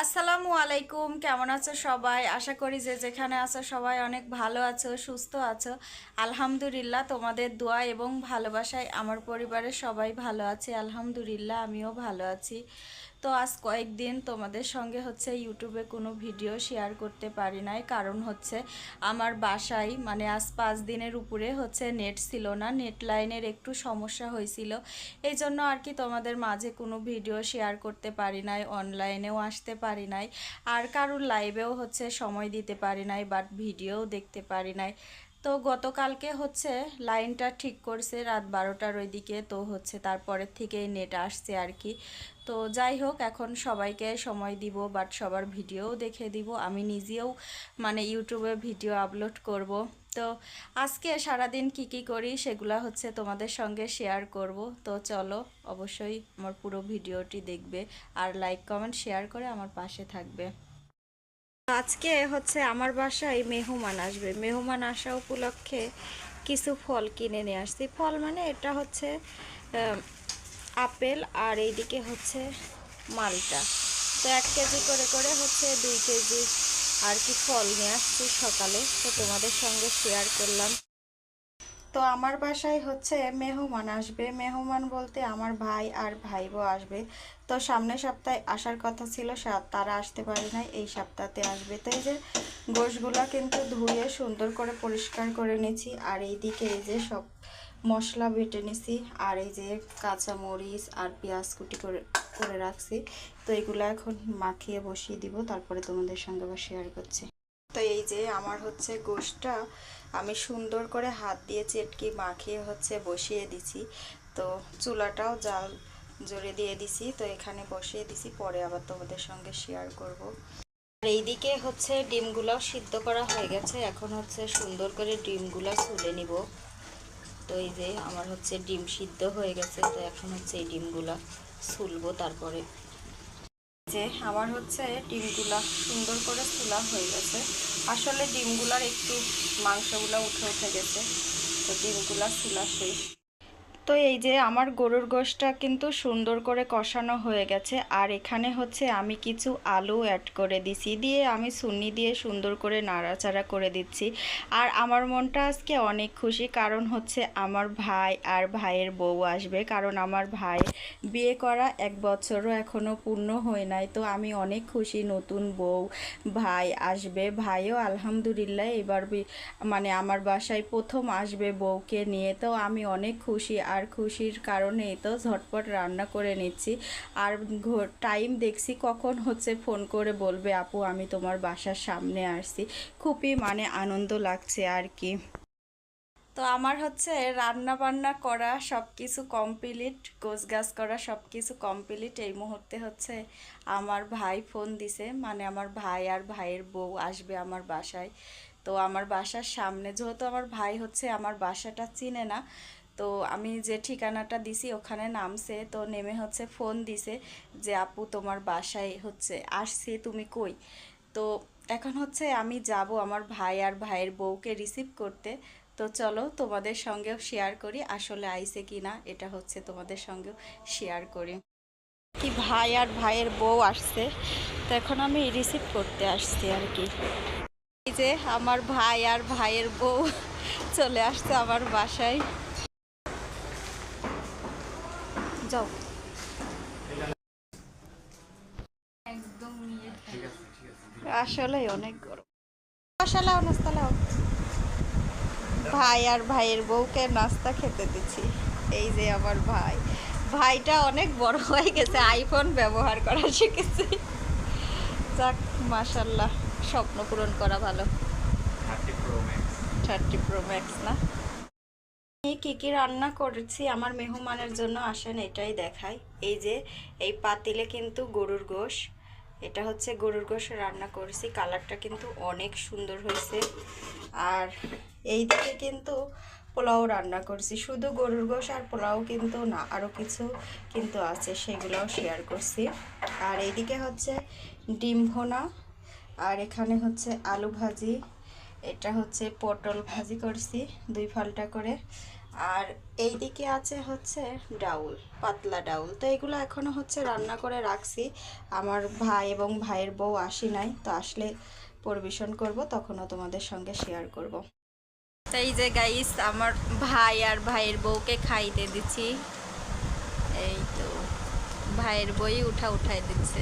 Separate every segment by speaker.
Speaker 1: আসসালামু আলাইকুম, কেমন আছো সবাই? আশা করি যে যেখানে আছো সবাই অনেক ভালো আছো, সুস্থ আছো। আলহামদুলিল্লাহ, তোমাদের দোয়া এবং ভালোবাসায় আমার পরিবারের সবাই ভালো আছে। আলহামদুলিল্লাহ, আমিও ভালো আছি। তো আজ কয়েকদিন তোমাদের সঙ্গে হচ্ছে ইউটিউবে কোনো ভিডিও শেয়ার করতে পারি নাই। কারণ হচ্ছে আমার বাসায় মানে আজ পাঁচ দিনের উপরে হচ্ছে নেট ছিল না নেট লাইনের একটু সমস্যা হয়েছিল। এই জন্য আর কি তোমাদের মাঝে কোনো ভিডিও শেয়ার করতে পারি নাই অনলাইনেও আসতে পারি নাই। আর কারোর লাইভেও হচ্ছে সময় দিতে পারি নাই বাট ভিডিওও দেখতে পারি নাই। তো গতকালকে হচ্ছে লাইনটা ঠিক করছে, রাত বারোটার ওইদিকে। তো হচ্ছে তারপরের থেকেই নেট আসছে আর কি। তো যাই হোক, এখন সবাইকে সময় দিব বাট সবার ভিডিও দেখে দিব। আমি নিজেও মানে ইউটিউবে ভিডিও আপলোড করব। তো আজকে সারাদিন কি কি করি সেগুলা হচ্ছে তোমাদের সঙ্গে শেয়ার করব। তো চলো, অবশ্যই আমার পুরো ভিডিওটি দেখবে। আর লাইক কমেন্ট শেয়ার করে আমার পাশে থাকবে। আজকে হচ্ছে আমার বাসায় মেহমান আসবে। মেহমান আসা উপলক্ষে কিছু ফল কিনে নিয়ে আসছি। ফল মানে এটা হচ্ছে আপেল আর এইদিকে হচ্ছে মালটা। তো এক কেজি করে করে হচ্ছে দুই কেজি আর কি ফল নিয়ে আসছি সকালে। তো তোমাদের সঙ্গে শেয়ার করলাম। তো আমার বাসায় হচ্ছে মেহমান আসবে। মেহমান বলতে আমার ভাই আর ভাই বউ আসবে। তো সামনের সপ্তাহে আসার কথা ছিল তারা আসতে পারে নাই, এই সপ্তাহতে আসবে। তো এই যে গোশগুলা কিন্তু ধুয়ে সুন্দর করে পরিষ্কার করে নিয়েছি, আর এইদিকে এই যে সব মশলা বেটে নিছি, আর এই যে কাঁচা মরিচ আর পেঁয়াজ কুটি করে করে রাখছি। তো এগুলো এখন মাখিয়ে বসিয়ে দিব, তারপরে তোমাদের সঙ্গে আবার শেয়ার করছি। যে আমার হচ্ছে গোশটা আমি সুন্দর করে হাত দিয়ে চেটকি মাখিয়ে হচ্ছে বসিয়ে দিছি। তো চুলাটাও জাল জোরে দিয়ে দিছি, তো এখানে বসিয়ে দিছি, পরে আবার তোমাদের সঙ্গে শেয়ার করব। আর এইদিকে হচ্ছে ডিমগুলো সিদ্ধ করা হয়ে গেছে, এখন হচ্ছে সুন্দর করে ডিমগুলো ছুলে নিব। তো এই যে আমার হচ্ছে ডিম সিদ্ধ হয়ে গেছে, তো এখন হচ্ছে এই ডিমগুলা ছুলবো তারপরে। যে আমার হচ্ছে ডিমগুলা সুন্দর করে তোলা হয়ে গেছে। আসলে ডিমগুলার একটু মাংসগুলো উঠে উঠে গেছে। তো ডিমগুলা তোলা শেষ। তো এই যে আমার গরুর গোশটা কিন্তু সুন্দর করে কষানো হয়ে গেছে। আর এখানে হচ্ছে আমি কিছু আলু অ্যাড করে দিছি। দিয়ে আমি সুন্নি দিয়ে সুন্দর করে নাড়াচাড়া করে দিচ্ছি। আর আমার মনটা আজকে অনেক খুশি কারণ হচ্ছে আমার ভাই আর ভাইয়ের বউ আসবে। কারণ আমার ভাই বিয়ে করা এক বছরও এখনও পূর্ণ হয় নাই। তো আমি অনেক খুশি নতুন বউ, ভাই আসবে। ভাইও আলহামদুলিল্লাহ এবার মানে আমার বাসায় প্রথম আসবে বউকে নিয়ে। তো আমি অনেক খুশি আর খুশির কারণেই তো ঝটপট রান্না করে নিচ্ছি। আর টাইম দেখছি কখন হচ্ছে ফোন করে বলবে, আপু, আমি তোমার বাসার সামনে আসছি। খুবই মানে আনন্দ লাগছে আর কি। তো আমার হচ্ছে রান্না বান্না করা সব কিছু কমপ্লিট গোছগাছ করা সব কিছু কমপ্লিট এই মুহূর্তে হচ্ছে আমার ভাই ফোন দিছে মানে আমার ভাই আর ভাইয়ের বউ আসবে আমার বাসায়। তো আমার বাসার সামনে, যেহেতু আমার ভাই হচ্ছে আমার বাসাটা চিনে না তো আমি যে ঠিকানাটা দিছি ওখানে নামছে, তো নেমে হচ্ছে ফোন দিছে যে, আপু, তোমার বাসায় হচ্ছে, আসছে, তুমি কই? তো এখন হচ্ছে আমি যাব আমার ভাই আর ভাইয়ের বউকে রিসিভ করতে। তো চলো তোমাদের সঙ্গেও শেয়ার করি, আসলে আইছে কি না এটা হচ্ছে তোমাদের সঙ্গেও শেয়ার করি। কি ভাই আর ভাইয়ের বউ আসছে, তো এখন আমি রিসিভ করতে আসছি আর কি। এই যে আমার ভাই আর ভাইয়ের বউ চলে আসছে আমার বাসায়। যাও। আসলে অনেক গরম। মশালাও নাস্তা লাও ভাই আর ভাইয়ের বউকে নাস্তা খেতে দিচ্ছি। এই যে আমার ভাই। ভাইটা অনেক বড় হয়ে গেছে আইফোন ব্যবহার করা শিখেছে। যাক মাশাল্লাহ স্বপ্ন পূরণ করা ভালো। থার্টি প্রো ম্যাক্স না? আমি কী কী রান্না করেছি আমার মেহমানের জন্য আসেন এটাই দেখাই। এই যে, এই পাতিলে কিন্তু গরুর গোশ। এটা হচ্ছে গরুর গোশ রান্না করেছি। কালারটা কিন্তু অনেক সুন্দর হয়েছে। আর এই দিকে কিন্তু পোলাও রান্না করছি। শুধু গরুর গোশ আর পোলাও কিন্তু না আরও কিছু কিন্তু আছে সেগুলোও শেয়ার করছি। আর এইদিকে হচ্ছে ডিম ভোনা। আর এখানে হচ্ছে আলু ভাজি। এটা হচ্ছে পটল ভাজি করছি, দুই ফালটা করে। আর এই দিকে আছে হচ্ছে ডাউল, পাতলা ডাউল। তো এগুলো এখনও হচ্ছে রান্না করে রাখছি। আমার ভাই এবং ভাইয়ের বউ আসি নাই, তো আসলে পরিবেশন করব, তখনও তোমাদের সঙ্গে শেয়ার করব। তো এই যে গাইস আমার ভাই আর ভাইয়ের বউকে খাইতে দিচ্ছি। এই তো, ভাইয়ের বই উঠা উঠাই দিচ্ছে।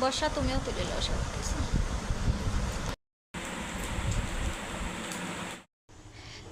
Speaker 1: বর্ষা তুমিও তুলে লো সব কিছু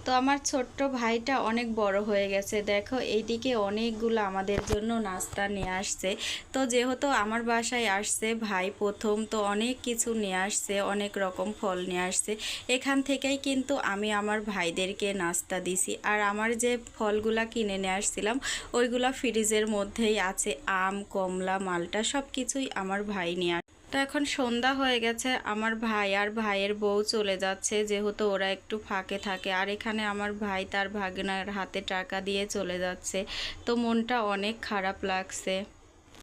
Speaker 1: তো আমার ছোট্ট ভাইটা অনেক বড় হয়ে গেছে। দেখো, এইদিকে অনেকগুলো আমাদের জন্য নাস্তা নিয়ে আসছে। তো যেহেতু আমার বাসায় আসছে, ভাই প্রথম তো অনেক কিছু নিয়ে আসছে, অনেক রকম ফল নিয়ে আসছে। এখান থেকেই কিন্তু আমি আমার ভাইদেরকে নাস্তা দিছি। আর আমার যে ফলগুলা কিনে নিয়ে আসছিলাম, ওইগুলা ফ্রিজের মধ্যেই আছে। আম, কমলা, মালটা সব কিছুই আমার ভাই নিয়ে তো এখন সন্ধ্যা হয়ে গেছে, আমার ভাই আর ভাইয়ের বউ চলে যাচ্ছে, যেহেতু ওরা একটু ফাঁকে থাকে। আর এখানে আমার ভাই তার ভাগনার হাতে টাকা দিয়ে চলে যাচ্ছে। তো মনটা অনেক খারাপ লাগছে।